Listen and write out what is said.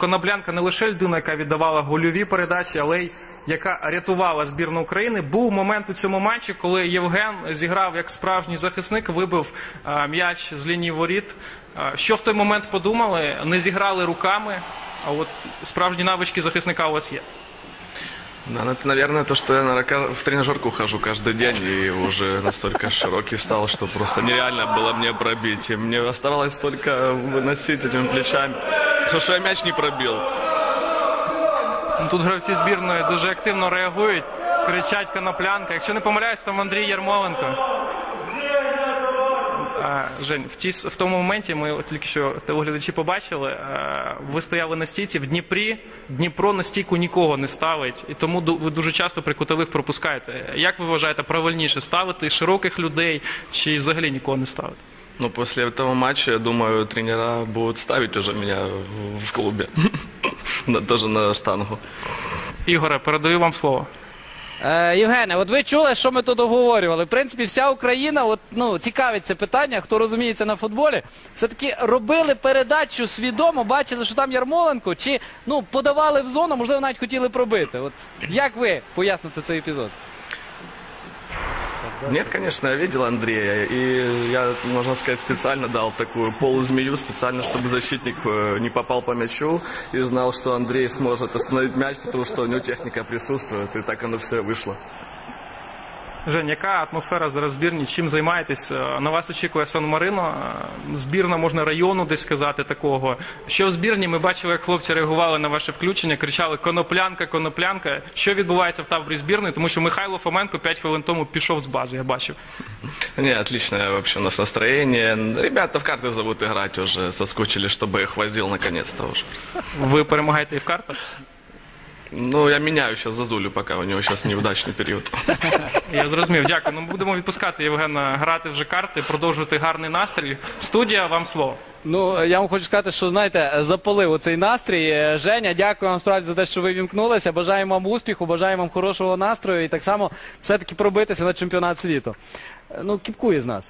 Коноплянка не лише людина, яка віддавала гольові передачі, але й яка рятувала збірну України. Був момент у цьому матчі, коли Євген зіграв як справжній захисник, вибив а, м'яч з лінії воріт. А, що в той момент подумали? Не зіграли руками, а от справжні навички захисника у вас є. Да, ну, это, наверное, то, что я на рака- в тренажерку хожу каждый день и уже настолько широкий стал, что просто нереально было мне пробить. И мне оставалось только выносить этими плечами, что, что я мяч не пробил. Ну, Тут гравці збірної дуже активно реагують, кричать коноплянка. Якщо не помиляюсь, там Андрій Ярмоленко. А, Жень, в, ті, в тому моменті ми от тільки що телеглядачі побачили, а, ви стояли на стійці в Дніпрі. Дніпро на стійку нікого не ставить, і тому ду- ви дуже часто при кутових пропускаєте. Як ви вважаєте, правильніше ставити широких людей чи взагалі нікого не ставити? Но после этого матча, я думаю, тренера будут ставить уже меня в клубе. На- Тоже на штангу. Ігоре, передаю вам слово. Е, Євгене, от ви чули, що ми тут оговорювали. В принципі, вся Україна от, ну, цікавить це питання, хто розуміється на футболі. Все-таки робили передачу свідомо, бачили, що там Ярмоленко, чи ну, подавали в зону, можливо, навіть хотіли пробити. От, як ви поясните цей епізод? Нет, конечно, я видел Андрея, и я, можно сказать, специально дал такую полузмею, специально, чтобы защитник э, не попал по мячу, и знал, что Андрей сможет остановить мяч, потому что у него техника присутствует, и так оно все вышло. Жень, яка атмосфера зараз збірні? Чим займаєтесь? Е, На вас очікує Сан-Марино, е, збірна, можна району десь сказати такого. Що в збірні? Ми бачили, як хлопці реагували на ваше включення, кричали коноплянка, коноплянка. Що відбувається в таборі збірної? Тому що Михайло Фоменко 5 хвилин тому пішов з бази, я бачив. Не, отличное вообще у нас настроение. Ребята в карты зовут играть уже, соскучили, чтобы их возил наконец-то уже. Ви перемагаєте і в картах? Ну, я меняю сейчас Зазулю, пока у него сейчас неудачный период. Я зрозумів, дякую. Ну будемо відпускати Євгена грати вже карти, продовжувати гарний настрій. Студія, вам слово. Ну, я вам хочу сказати, що знаєте, запалив оцей настрій. Е, Женя, дякую вам справді за те, що ви вімкнулися. Бажаємо вам успіху, бажаємо вам хорошого настрою і так само все-таки пробитися на чемпіонат світу. Е, Ну, кіпкує з нас.